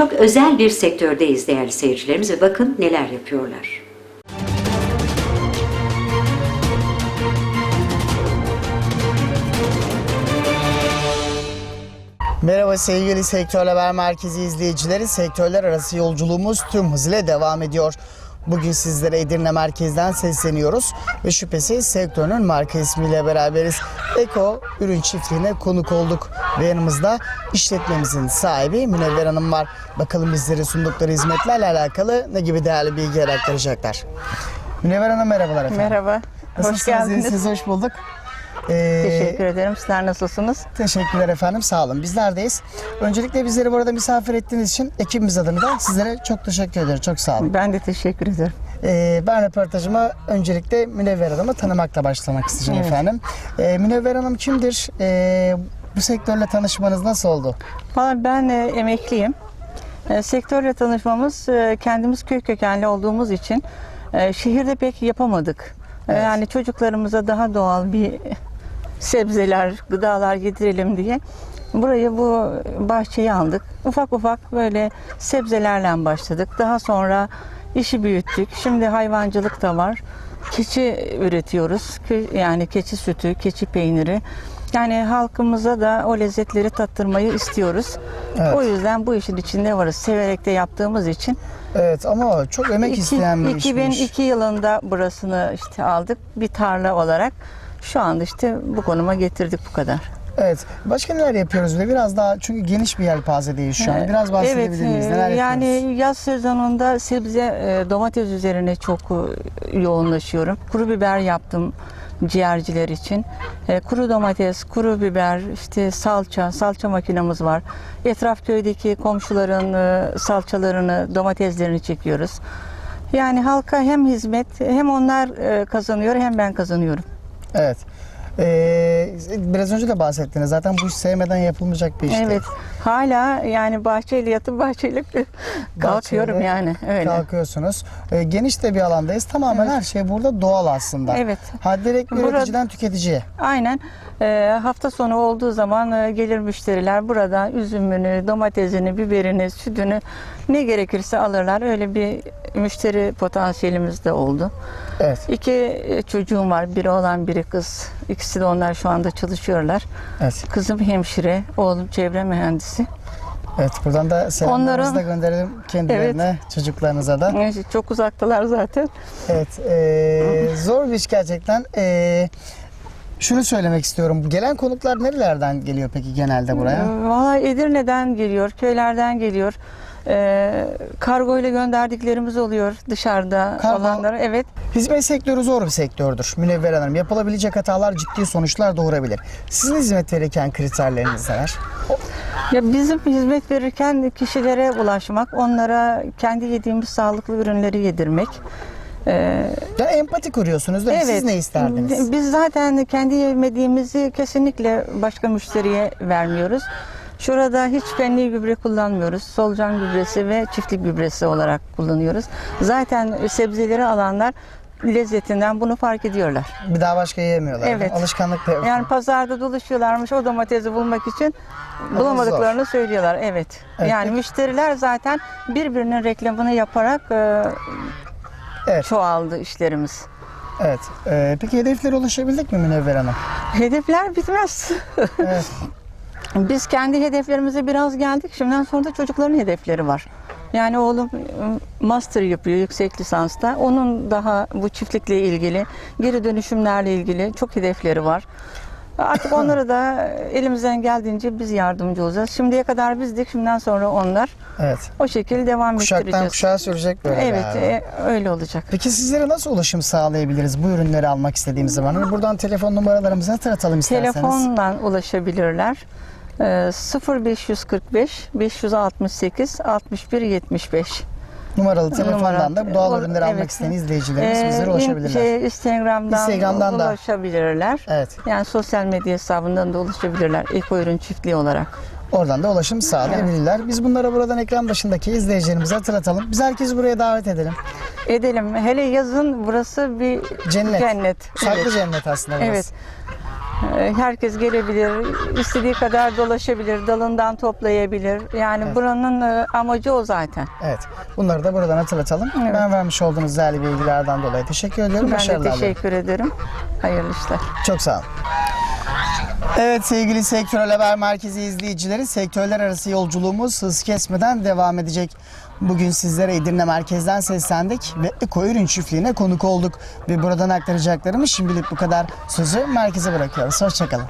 Çok özel bir sektördeyiz değerli seyircilerimiz ve bakın neler yapıyorlar. Merhaba sevgili Sektör Haber Merkezi izleyicileri. Sektörler arası yolculuğumuz tüm hızıyla devam ediyor. Bugün sizlere Edirne merkezden sesleniyoruz ve şüphesiz sektörün marka ismiyle beraberiz. Eko ürün çiftliğine konuk olduk ve yanımızda işletmemizin sahibi Münevver Hanım var. Bakalım bizlere sundukları hizmetlerle alakalı ne gibi değerli bilgiler aktaracaklar. Münevver Hanım merhabalar efendim. Merhaba. Hoş Nasılsınız? geldiniz. İyisiniz, hoş bulduk. Ee, Teşekkür ederim. Sizler nasılsınız? Teşekkürler efendim. Sağ olun. Bizlerdeyiz. Öncelikle bizleri burada misafir ettiğiniz için ekibimiz adına sizlere çok teşekkür ederim. Çok sağ olun. Ben de teşekkür ederim. Ee, ben röportajıma öncelikle Münevver Hanım'ı tanımakla başlamak isteyeceğim Evet. efendim. Ee, Münevver Hanım kimdir? Ee, bu sektörle tanışmanız nasıl oldu? Valla ben e, emekliyim. E, sektörle tanışmamız e, kendimiz köy kökenli olduğumuz için e, şehirde pek yapamadık. E, Evet. Yani çocuklarımıza daha doğal bir sebzeler, gıdalar yedirelim diye burayı bu bahçeyi aldık. Ufak ufak böyle sebzelerle başladık. Daha sonra işi büyüttük. Şimdi hayvancılık da var. Keçi üretiyoruz. Yani keçi sütü, keçi peyniri. Yani halkımıza da o lezzetleri tattırmayı istiyoruz. Evet. O yüzden bu işin içinde varız. Severek de yaptığımız için. Evet ama çok emek İki- isteyen bir işmiş. 2002 yılında burasını işte aldık bir tarla olarak. Şu anda işte bu konuma getirdik bu kadar. Evet. Başka neler yapıyoruz ve biraz daha çünkü geniş bir yelpazedeyiz şu an. Biraz bahsedebilir miyiz? e, Neler yani yapıyoruz? yaz sezonunda sebze e, domates üzerine çok e, yoğunlaşıyorum. Kuru biber yaptım ciğerciler için. E, kuru domates, kuru biber, işte salça, salça makinamız var. Etraf köydeki komşuların e, salçalarını, domateslerini çekiyoruz. Yani halka hem hizmet hem onlar e, kazanıyor hem ben kazanıyorum. Evet. Ee, biraz önce de bahsettiniz. Zaten bu iş sevmeden yapılmayacak bir iş değil. Evet. Hala yani bahçeyle yatıp bahçeyle kalkıyorum Bahçeyle yani öyle. Kalkıyorsunuz. Ee, geniş de bir alandayız. Tamamen her şey burada doğal aslında. Evet. Ha, direkt Burada- üreticiden tüketiciye. Aynen. Ee, hafta sonu olduğu zaman e, gelir müşteriler buradan üzümünü, domatesini, biberini, sütünü ne gerekirse alırlar. Öyle bir müşteri potansiyelimiz de oldu. Evet. İki e, çocuğum var. Biri oğlan, biri kız. İkisi de onlar şu anda çalışıyorlar. Evet. Kızım hemşire, oğlum çevre mühendisi. Evet. Buradan da selamlarımızı Onlara- da gönderelim kendilerine, çocuklarınıza da. Evet, Çok uzaktalar zaten. Evet. ee, zor bir iş gerçekten. Ee, şunu söylemek istiyorum. Gelen konuklar nerelerden geliyor peki genelde buraya? Valla Edirne'den geliyor, köylerden geliyor. Ee, kargo ile gönderdiklerimiz oluyor dışarıda Kargo- olanlara. Evet. Hizmet sektörü zor bir sektördür. Münevver Hanım. Yapılabilecek hatalar ciddi sonuçlar doğurabilir. Sizin hizmet verirken kriterleriniz neler? Ya bizim hizmet verirken kişilere ulaşmak, onlara kendi yediğimiz sağlıklı ürünleri yedirmek. Ee, Ya empati kuruyorsunuz değil mi? Siz ne isterdiniz? Biz zaten kendi yemediğimizi kesinlikle başka müşteriye vermiyoruz. Şurada hiç fenli gübre kullanmıyoruz. Solucan gübresi ve çiftlik gübresi olarak kullanıyoruz. Zaten sebzeleri alanlar lezzetinden bunu fark ediyorlar. Bir daha başka yiyemiyorlar. Evet. Alışkanlık da yok. Yani pazarda dolaşıyorlarmış o domatesi bulmak için bulamadıklarını söylüyorlar. Evet. Evet, Yani müşteriler zaten birbirinin reklamını yaparak e, Evet. çoğaldı işlerimiz. Evet. Ee, peki hedeflere ulaşabildik mi Münevver Hanım? Hedefler bitmez. Evet. Biz kendi hedeflerimize biraz geldik. Şimdiden sonra da çocukların hedefleri var. Yani oğlum e, master yapıyor yüksek lisansta. Onun daha bu çiftlikle ilgili, geri dönüşümlerle ilgili çok hedefleri var. Artık onlara da elimizden geldiğince biz yardımcı olacağız. Şimdiye kadar bizdik, şimdiden sonra onlar. Evet. O şekilde devam Kuşaktan ettireceğiz. kuşağa sürecek böyle Evet, galiba. e, öyle olacak. Peki sizlere nasıl ulaşım sağlayabiliriz bu ürünleri almak istediğimiz zaman? Hani buradan telefon numaralarımızı hatırlatalım isterseniz. Telefonla ulaşabilirler. Ee, 0545 568 61 75. Numaralı telefondan da doğal Ol- ürünleri almak evet. isteyen izleyicilerimiz Ee, in- ulaşabilirler. Şey, Instagram'dan, Instagram'dan da. ulaşabilirler. Evet. Yani sosyal medya hesabından da ulaşabilirler. Eko ürün çiftliği olarak. Oradan da ulaşım sağlayabilirler. Biz bunlara buradan ekran başındaki izleyicilerimize hatırlatalım. Biz herkesi buraya davet edelim. Edelim. Hele yazın burası bir Cennet. cennet. Saklı Evet. cennet aslında burası. Evet. E, Herkes gelebilir, istediği kadar dolaşabilir, dalından toplayabilir. Yani buranın e, amacı o zaten. Evet. Bunları da buradan hatırlatalım. Evet. Ben vermiş olduğunuz değerli bilgilerden dolayı teşekkür ediyorum. Ben de Başarılar diliyorum. teşekkür ederim. Hayırlı işler. Çok sağ olun. Evet sevgili Sektörel Haber Merkezi izleyicileri sektörler arası yolculuğumuz hız kesmeden devam edecek. Bugün sizlere Edirne merkezden seslendik ve Eko Ürün Çiftliği'ne konuk olduk. Ve buradan aktaracaklarımız şimdilik bu kadar. Sözü merkeze bırakıyoruz. Hoşçakalın.